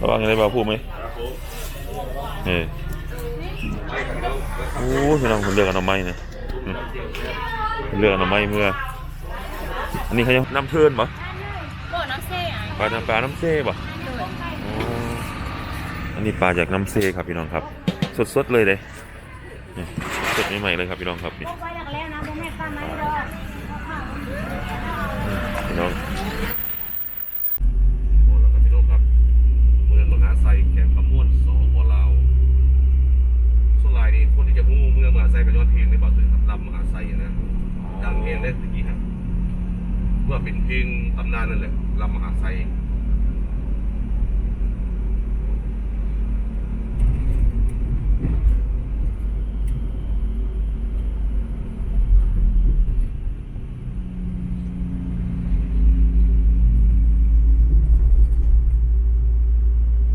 ระวังอะไรบ้าพูดไหมครับผมเออไม่กันน้องโอ้พี่น้องผมเลือกอนามัยนะอืมเลือกอนามัยเมื่อ อันนี้เขายังน้ำเทินปะโบน้ำเซ่ไอ้ปลาน้ำปลาน้ำเซ่ปะอ๋ออันนี้ปลาจากน้ำเซ่ครับพี่น้องครับ สดๆเลยเลยนี่สดใหม่ๆเลยครับพี่น้องครับนี่ไปอยากแล้วนะพ่อแม่ป้าไม่รอพี่น้อง โอ้แล้วครับพี่น้องครับเมืองมหาไซแขงขมวนสปลาวส่วนหลายนี่คนที่จะมูเมืองมหาไซกับยอดเพลงในบ่าวตื่นครับลำมหาไซนะ เพลงได้ตะกี้ครับเมื่อเป็นเพลงตำนานนั่นแหละลำมหาไซ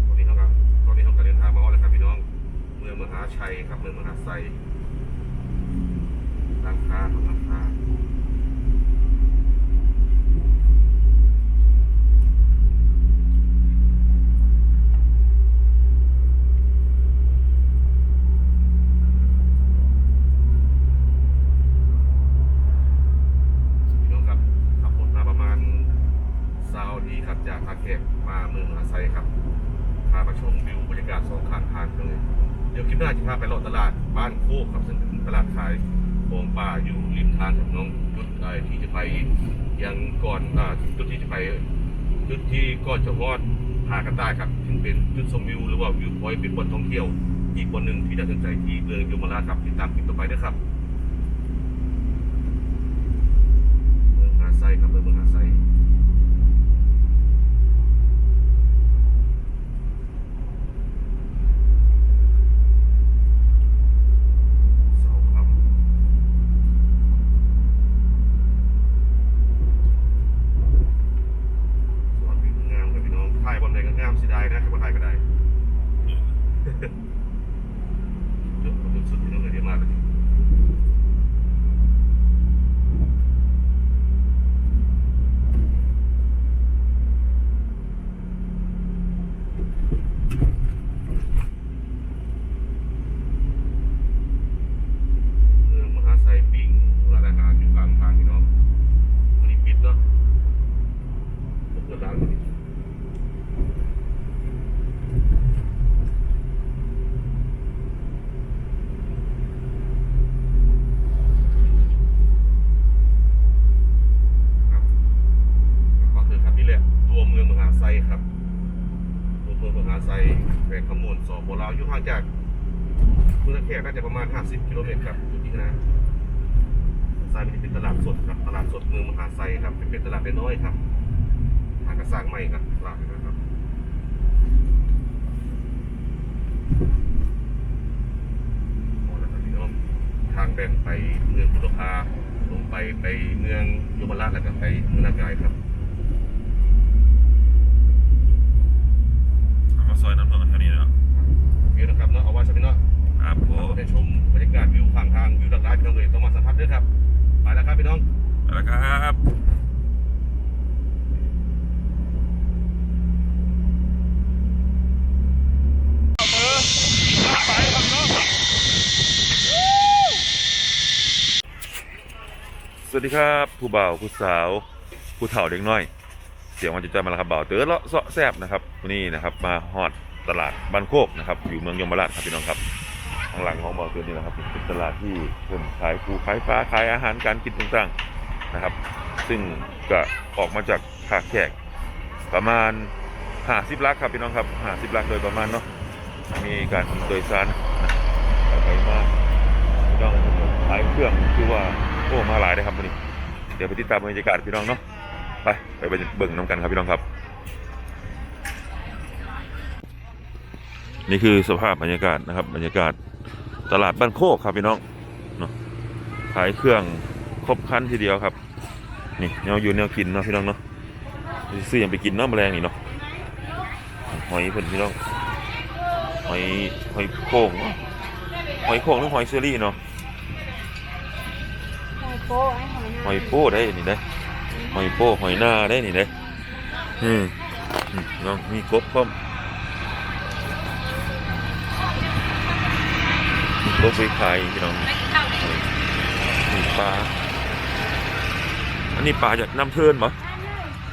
ตอนนี้เขาครับตอนนี้เขากำลังเดินทางมาแล้วครับพี่น้องมือมหาชัยครับเมืองมหาไซร้านค้าครับร้านค้าพี่น้องครับขับรถมาประมาณซาวทีครับจากท่าแขกมาเมืองมหาไซครับ พามาชมวิวบรรยากาศสองข้างทางเลย เดี๋ยวคลิปหน้าจะพาไปเลาะตลาดบ้านโคกครับซึ่งเป็นตลาดข ของป่าอยู่ริมทางของน้องจุดที่จะไปยังก่อนอ่าจุดที่จะไปจุดที่ก่อนจะวอดหากันได้ครับถึงเป็นจุดชมวิวหรือว่าวิวพอยต์เป็นบนท่องเที่ยว อีกบนหนึ่งที่น่าสนใจที่เมืองยมราชครับติดตามคลิปต่อไปนะครับเมืองหาไซครับเมืองหาไซ เสาคำสวัสดีงามครับพี่น้องถ่ายบนไหนก็งามเสียดายนะถ้าว่าถ่ายก็ได้เดี๋ยวผมสุดพี่น้องเลยเดี๋ยวมาเลยเมืองมหาไซปิงร้านอาหารอยู่กลางทางพี่น้องวันนี้ปิดเนาะผมเปิดร้านวันนี้ ครับก็คือครับนี่แหละตัวเมืองมหาไซครับ ตัวเมืองมหาไซแขวงขมวนสปลาวอยู่ห่างจากเมืองแขก น่าจะประมาณ 50 กิโลเมตรครับอยู่ที่นะไซมันจะเป็นตลาดสดครับ ตลาดสดเมืองมหาไซครับ เป็นเป็นตลาดน้อยๆครับทางกระสร้างใหม่ครับตลาดนะครับพอแล้วครับพี่น้องทางแบ่งไปเมืองพุทธภาลงไปไปเมืองยมราชแล้วก็ไปเมืองนากายครับเอามาซอยน้ำเท่ากันเท่านี้นะครับโอเคนะครับเนาะเอาไว้สักนิดเนาะ ครับผเรามได้ชมบรรยากาศวิวข้างทางวิวหลากหลายพี่น้องเลยต้องมาสัมผัสด้วยครับ ไปแล้วครับพี่น้องเอาละครับสวัสดีครับ ผู้บ่าวผู้สาวผู้เฒ่าเด็กน้อย เสียงวันจะจอยมาแล้วครับบ่าวเต๋อเลาะเสาะแซบนะครับวันนี้นะครับมาฮอดตลาดบ้านโคกนะครับอยู่เมืองยมราชครับพี่น้องครับ ข้างหลังของบ่าวเต๋อนี่นะครับเป็นตลาดที่เพิ่นขายปูขายฟ้าขายอาหารการกินต่างๆนะครับ ซึ่งก็ออกมาจากขาแขกประมาณ50ลักครับพี่น้องครับ50ลักโดยประมาณเนาะมีการโดยสารนะไปมาพี่น้องขายเครื่องคือว่าโอ้มาหลายเลยครับวันนี้ เดี๋ยวไปติดตามบรรยากาศพี่น้องเนาะไปไปเบิ่งน้ำกันครับพี่น้องครับนี่คือสภาพบรรยากาศนะครับบรรยากาศ ตลาดบ้านโคกครับพี่น้องขายเครื่องครบครันทีเดียวครับ นี่แนวอยู่แนวกินเนาะพี่น้องเนาะซื้อหยังไปกินเนาะแมลงนี่เนาะหอยเพิ่นพี่น้องหอยหอยโข่งหอยโข่งหรือหอยเชอรี่เนาะหอยโป้ไอ้หอยโป้ได้นี่ได้หอยโป้หอยหน้าได้นี่ได้อืมน้องมีกบพร้อม รถไปขายพี่น้องไม่เข้าดินี่ปลาอันนี้ปลาจากน้ำเทินบ่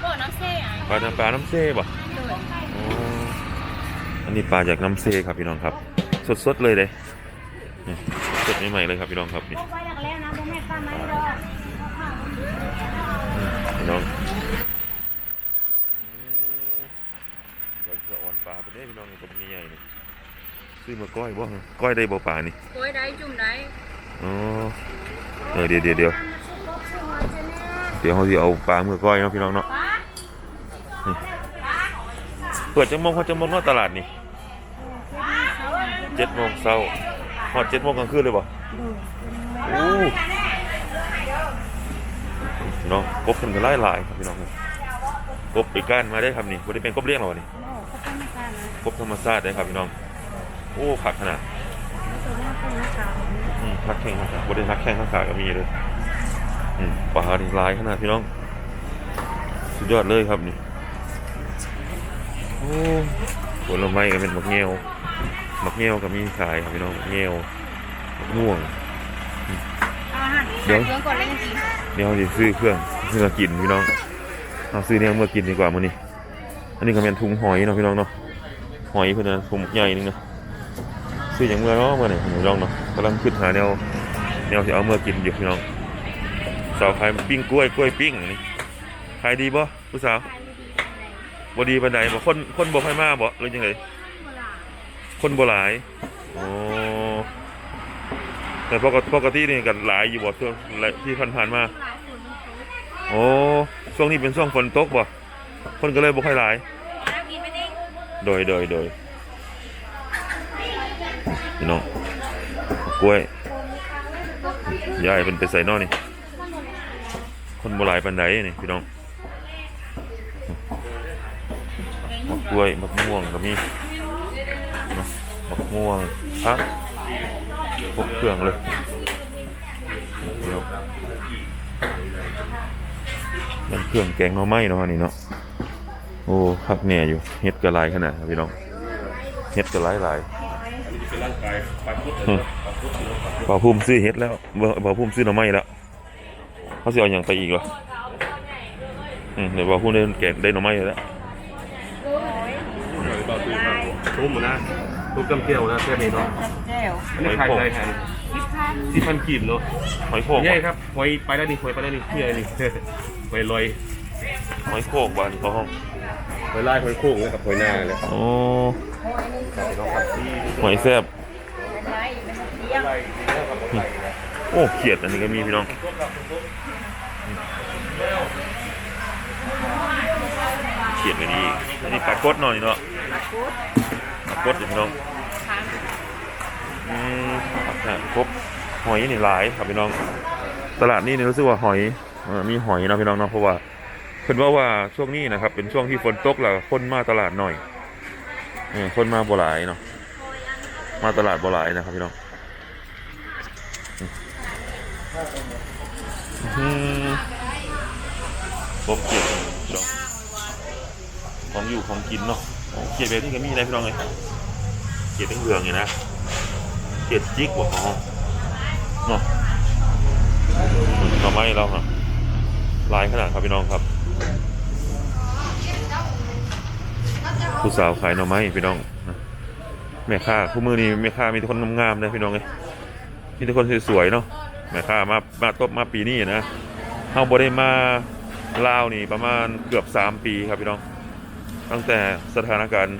โบ้น้ำเซ่อะปลาจากปลาน้ำเซ่บ่โดยอ๋ออันนี้ปลาจากน้ำเซ่ครับพี่น้องครับ สดๆเลยเลยนี่สดใหม่ๆเลยครับพี่น้องครับนี่ โบ้ไปดักแล้วนะโบ้แม่ป้าไม่ดอก พี่น้องเราจะอ่อนปลาไปได้พี่น้องนี่ตัวใหญ่ๆนี่ ซื้อมาก้อยบ่ก้อยได้บ่ปลานี่โอ้ยได้จุ่มได้อ๋อเออเดี๋ยวเดี๋ยวเดี๋ยวเดี๋ยวเขาจะเอาปลาเมื่อก้อยเนาะพี่น้องเนาะป้าเปิดจังโมงเขาจะมงเนาะตลาดนี่เจ็ดโมงเช้าหอดเจ็ดโมงกลางคืนเลยบ่โอ้พี่น้องกบเพิ่นก็หลายหลายๆครับพี่น้องครับกบไปก้านมาได้ครับนี่บ่ได้เป็นกบเลี้ยงหรอวะนี่โอ้เขาเป็นการนะกบธรรมชาติได้ครับพี่น้อง โอ้ขักขนาดตัวหน้าเป็นหน้าขาวอืมทักแข้งทักขาบ่ได้ทักแข้งทักขาก็มีเลยอืมปลานี่หลายขนาดพี่น้อง สุดยอดเลยครับนี่โอ้ผลไม้ก็เป็นมักเงี้ยวมักเงี้ยวก็มีขายครับพี่น้องมักเงี้ยวมักม่วงอาหารเดี๋ยวเครื่องก่อนแล้วยังกินเดี๋ยวจะซื้อเครื่องเพื่อกินพี่น้องเอาซื้อเนี่ยเมื่อกินดีกว่ามื้อนี้ อันนี้ก็เป็นถุงหอยเนาะพี่น้องเนาะหอยเพื่อนนะถุงใหญ่นึงเนาะ ซื้ออย่างเมื่อเนาะเมื่อไหร่พี่น้องเนาะกำลังคิดหาแนวแนวที่เอาเมื่อกินอยู่พี่น้องสาวขายปิ้งกล้วยกล้วยปิ้งนี่ขายดีบ่ผู้สาวบ่ดีปานใดบ่คนคนบ่ค่อยมาบ่หรือยังไงคนบ่หลายอ๋อแต่ปกติปกตินี่กันหลายอยู่บ่ช่วงที่ผ่านๆมาหลายคนมันโตโอ้ช่วงนี้เป็นช่วงฝนตกบ่คนก็เลยบ่ค่อยหลายแล้วกินไปดิโดยโดยโดย พี่น้องกล้วยยายเป็นไปใส่นอนี่ คนโบราณปันไดนี่พี่น้องมะกล้วยมะม่วงก็มีมะม่วงพักครบเครื่องเลยพี่น้องมันเครื่องแกงหน่อไม้เนาะอันนี่เนาะโอ้พักเนี่ยอยู่เฮ็ดกระลายขนาดพี่น้องเฮ็ดกระไลาย หลายเป็นร่างกายปลาพุทธอืมบ่าวภูมิซื้อเฮ็ดแล้วบ่บ่าวภูมิซื้อหน่อไม้แล้วเขาสิเอาหยังไปอีกวะอืมเดี๋ยวบ่าวภูมิได้แกงได้หน่อไม้แล้วเบาตีครับทุ่มนะทุกจำเที่ยวนะแค่นี้เนาะแจ่วอันนี้ขายอะไรแทนสิพันที่พันกีบเนาะหอยโขกใหญ่ครับหอยไปแล้วนี่หอยไปแล้วนี่เพื่อนี่หอยลอยหอยโขกบ่อันนี้เขาห้องหอยลายหอยโค้งเลยกับหอยหน้าเลยครับโอ้หอยแซ่บ โอ้เขียดอันนี้ก็มีพี่น้องเขียดอันนี้อีกอันนี้ปลากดหน่อยเนาะปลากดอยู่พี่น้องอืมครบหอยนี่หลายครับพี่น้อง ตลาดนี้เนี่ยรู้สึกว่าหอยมีหอยเนาะพี่น้องเนาะเพราะว่าเพิ่นว่าว่าช่วงนี้นะครับ เป็นช่วงที่ฝนตกแล้วคนมาตลาดหน่อยคนมาบ่หลายเนาะมาตลาดบ่หลายนะครับพี่น้อง อืมครบเกียรติพี่น้องของอยู่ของกินเนาะเกียรติแบบนี้ก็มีอะไรพี่น้องเลยเกียรติเหลืองๆนี่นะเจ็ดจิกว่าอ๋อเนาะหน่อไม้เราครับลายขนาดครับพี่น้องครับ ผู้สาวขายหน่อไม้พี่น้องนะแม่ค้าคู่มือนี้แม่ค้ามีแต่คนงามๆนะพี่น้องเลยมีแต่คนสวยๆเนาะ แม่ค้ามามาตบมาปีนี้นะเฮาบ่ได้มาลาวนี่ประมาณเกือบสามปีครับพี่น้อง ตั้งแต่สถานการณ์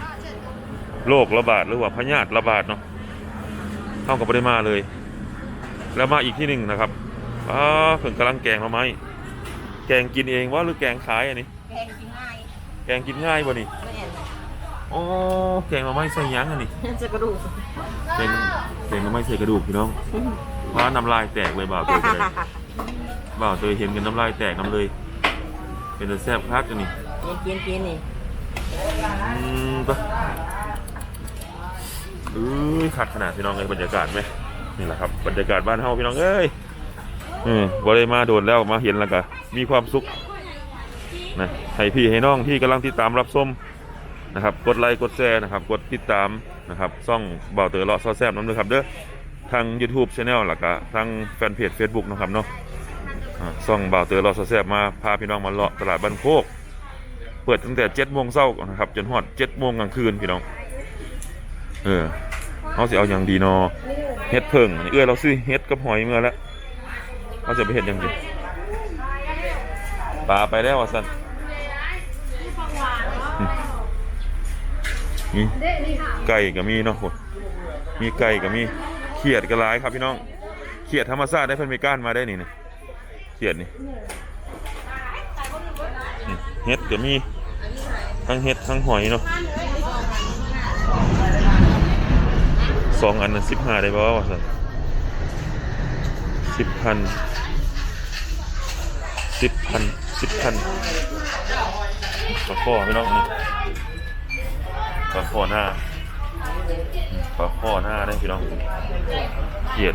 โรคระบาดหรือว่าพยาธิระบาดเนาะเข้ากับปริมาเลย แล้วมาอีกที่หนึ่งนะครับอ้าเพิ่งกำลังแกงมาไหมแกงกินเองว่าหรือแกงขายอันนี้แพงกินง่ายแกงกินง่ายบ่นี่ไม่เห็นอ๋อแกงมาไหมใส่หยังอันนี้ จะกระดูก แกงแกงมาไหมใส่กระดูกพี่น้อง ว่าน้ำลายแตกเลยบ่าวเตยก็ได้บ่าวเตยเห็นกันน้ำลายแตกน้ำเลย เป็นแต่แซ่บคักอันนี้กินกินกินนี่อืมปะเอ้ยขาดขนาดพี่น้องเลยบรรยากาศไหมนี่แหละครับบรรยากาศบ้านเฮาพี่น้องเอ้ยอืมบ่ได้มาโดดแล้วมาเห็นแล้วก็มีความสุขนะให้พี่ให้น้องที่กำลังติดตามรับชมนะครับ กดไลค์กดแชร์นะครับ กดติดตามนะครับ ซ่องเบาเตอเลาะซอแซบน้ำด้วยครับเด้อ ทาง YouTube Channel แล้วก็ทางแฟนเพจ Facebook เนาะครับเนาะอ่าซ่องบ่าวเตอรอแซ่บๆมาพาพี่น้องมาเลาะตลาดบ้านโคก เปิดตั้งแต่7โมงเช้านะครับจนฮอด7โมงกลางคืนพี่น้อง เออเขาสิเอาอย่างดีเนอเฮ็ดเพิ่งนี่เอื้อเราซื้อเฮ็ดกับหอยเมื่อแล้วเขาจะไปเฮ็ดหยังดีปลาไปแล้วว่าซั่นอืมนี่ไก่ก็มีเนาะโหมีไก่ก็มี เขียดก็หลายครับพี่น้องเขียดธรรมชาติได้เพิ่นมีก้านมาได้นี่นะเขียดนี่เฮ็ดก็มีทั้งเฮ็ดทั้งหอยเนาะสองอันนั้นสิบห้าได้ป่าวสันสิบพันสิบพันสิบพันปลาข้อไม่ต้องนี่ปลาข้อหน้า ปลาข้อหน้าได้พี่น้องเกียด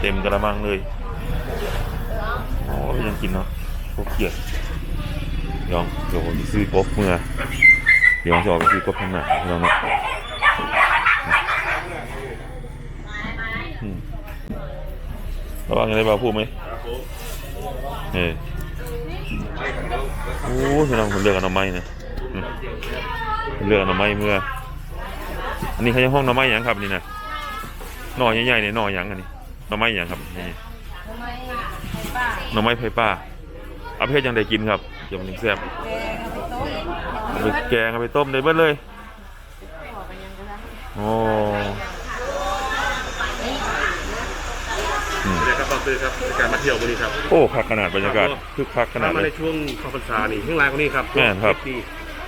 เต็มกระมังเลยโอ้ยยังกินเนาะพวกเกียดเดี๋ยวเดี๋ยวผมซื้อกบเมื่อเดี๋ยวจะออกไปซื้อกบข้างหน้าพี่น้องเนาะระวังอะไรบ้าพูดไหมเออโอ้พี่น้องผมเลือกอนามัยนะเลือกอนามัยเมื่อ อันนี้เขาจะห้องหนาไม้หยังครับนี่นะหน่อใหญ่ๆเนี่ยหน่อหยังอันนี้หน่อไม้หยังครับนี่หน่อไม้ไผ่ป่าเอาไปเฮ็ดหยังได้กินครับเดี๋ยวมันถึงแซ่บเอาไปแกงเอาไปต้มได้เบิดเลยโอ้เดี๋ยวครับต่อซื้อครับในการมาเที่ยววันนี้ครับโอ้คักขนาดบรรยากาศคึกคักขนาดถ้ามาเลในย ช่วงเข้าพรรษานี่ข้างลายกว่านี้ครับแม่นครับเพชดี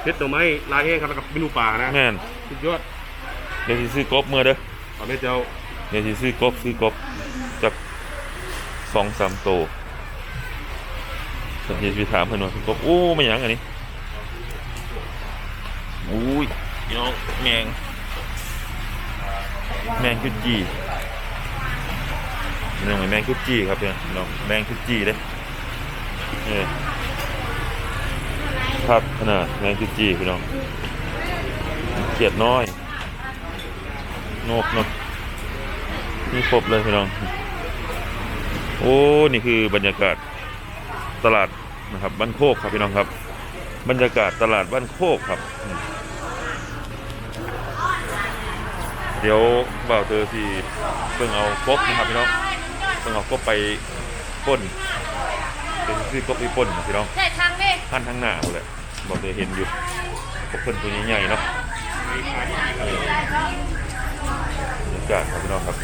เพชรดอกไม้ลายแห้งครับแล้วกับเมนูป่านะแม่นสุดยอด เดี๋ยวสิซื้อกบเมื่อเด้อตอนนี้เจ้าเดี๋ยวสิซื้อกบซื้อกบจากสองสามโตวสักทีไปถามเพิ่นว่าซื้อกบโอ้ไม่หยังอันนี้อุ้ยน้องแมง แมงคุดจีน้องแมงคุดจีครับเนี่ยน้องแมงคุดจีเด้เออครับขนาดแมงคุดจีพี่น้องเขียดน้อย นกเนาะนี่ครบเลยพี่น้อง โอ้นี่คือบรรยากาศตลาดนะครับบ้านโคกครับพี่น้องครับ บรรยากาศตลาดบ้านโคกครับ เดี๋ยวบ่าวเตอร์ที่เพิ่งเอากบนะครับพี่น้องเพิ่งเอากบไปป่นเดี๋ยวสิซื้อกบไปป่นนะพี่น้องได้ทางดิท่านทั้งหน้าเลยบ่าวเตอเห็นอยู่กบเพิ่นตัวใหญ่ๆเนาะ เออบรรยากาศครับพี่น้องครับ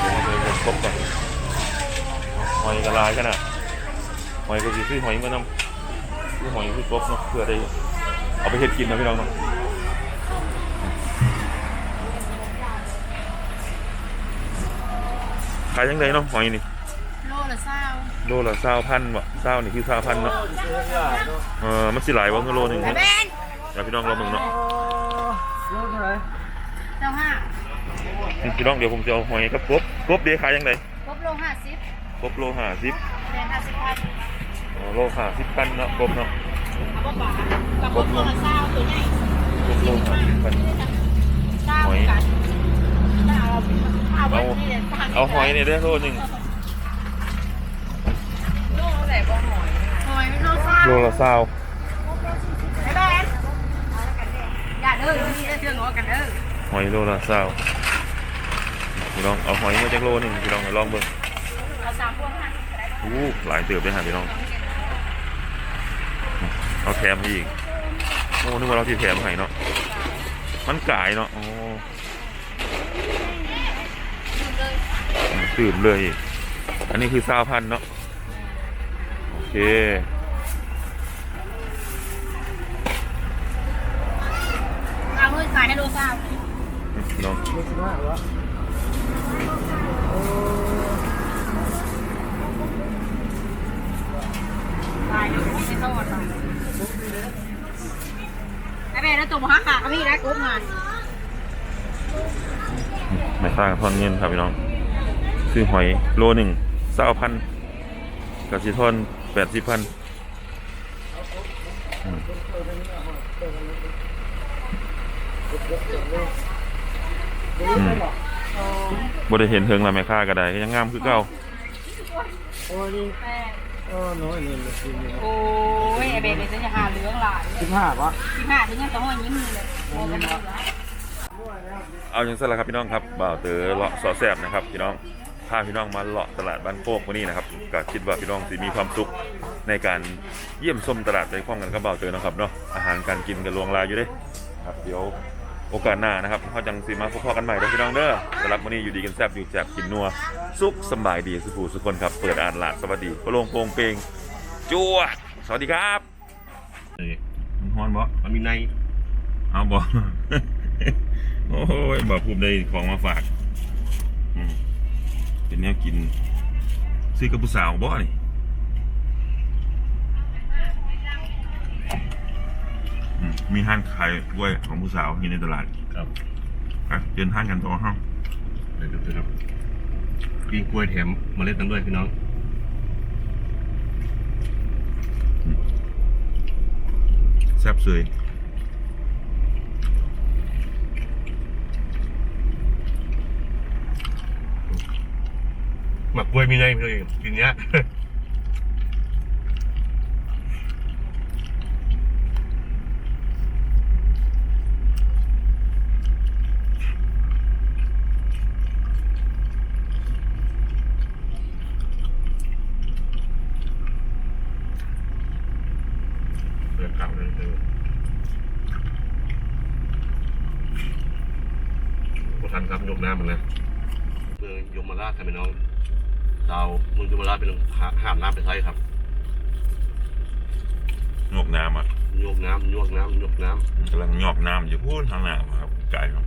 เดี๋ยวเราครบก่อนหอยกระลายกันนะหอยก็สิซื้อหอยมานำซื้อหอยซื้อกบเนาะเพื่อได้เอาไปเฮ็ดกินนะพี่น้องเนาะขายยังไงเนาะหอยนี่โลละเศร้าโลละเศร้าพันบ่เศร้านี่คือเศร้าพันเนาะเออมันสิหลายบ่คือโลหนึงไอ้เนาะเบนเดี๋ยวพี่น้องรอมึงเนาะ เจ้าห้าพี่น้องเดี๋ยวผมจะเอาหอยกับกบกบเดี๋ยวขายยังไงครบโลห้าสิบกบโลห้าสิบแดงห้าสิบพันอ๋อโลห้าสิบพันเนาะกบเนาะกับครบโลละเศร้าตัวใหญ่กบโลห้าสิบพันเศร้ากันเอาเอาไว้นี่เลยเอาหอยเนี่ยได้โลหนึ่งโลไหนบ่หอยหอยไม่โลเศร้าโลละเศร้า ไอ้เบน อนี่เชื่อหนูกันเด้อหอยโลละเศร้าพี่น้องเอาหอยมาจากโลหนึ่งพี่น้องลองเบิ่งเอาสามพวงค่ะอู้หลายเติบเลยฮะพี่น้องเอาแถมอีกโอ้นึกว่าเราที่แถมให้เนาะมันกายเนาะโอ้ตื่มเลย อันนี้คือซาวพันเนาะโอเค เอาเงินขายให้โลเศร้า พี่น้องตายแล้วไม่โทษไอ้เบนแล้วตัวหมาขาก็มีได้กรุ๊ปงานไม่ต่างกับทอนเงินครับพี่น้อง ซื้อหอยโลหนึ่งเศร้าพันกับซีทอนแปดสิบพันอืม อืมบ่ได้เห็นเทิงแล้วแม่ค้าก็ได้ก็ยังงามคือเก่าโอ้ยนี่เออน้อยเงินเลยสิโอ้ยไอเบนเลยจะหาเหลืองหลายสิบห้าปะสิบห้าถึงยังต้องว่ายิ้มเลยโอ้กันเลยเอาอย่างสั้นละครับพี่น้องครับบ่าวเต๋อเลาะสอแสบนะครับพี่น้องพาพี่น้องมาเลาะตลาดบ้านโคกวันนี้นะครับก็คิดว่าพี่น้องสิมีความสุขในการเยี่ยมชมตลาดไปพร้อมกันกับบ่าวเต๋อนะครับเนาะอาหารการกินกันลวงลายอยู่เด้ครับเดี๋ยว โอกาสหน้านะครับเขาจังสิมาพบกันใหม่เด้อพี่น้องเด้อสำหรับวันนี้อยู่ดีกันแซ่บอยู่แซ่บกินนัว สุขสำบายดีสุขูสุขคนครับ เปิดอ่านหลาดสวัสดีโปร่งโปร่งเปงจั่วสวัสดีครับเออมันฮ้อนบ่มันมีในเอาบอกโอ้ยบอกภูมิได้ของมาฝากอืมเป็นแนวกินซื้อกับผู้สาวบ่นี่ มมีห้างขายกล้วยของผู้สาวอยู่ในตลาดครับอะเดินห้างกันต่อห้องเดี๋ยวดูครับกินกล้วยแถมเมล็ดนั้นด้วยพี่น้องแซ่บเสยหมักกล้วยมีในพี่น้องกินเนี้ย เดินกลับเลยเออพอทันครับยกน้ำมันนะเมืองยมราชครับพี่น้องดาวเมืองยมราชเป็นห้ามน้ำไปใช้ครับงอกน้ำอะยกน้ำยกน้ำยกน้ำกำลังงอกน้ำอยู่พูดทางหน้าครับไกลครับ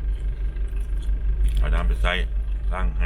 เอาน้ำไปใส่ล่างไห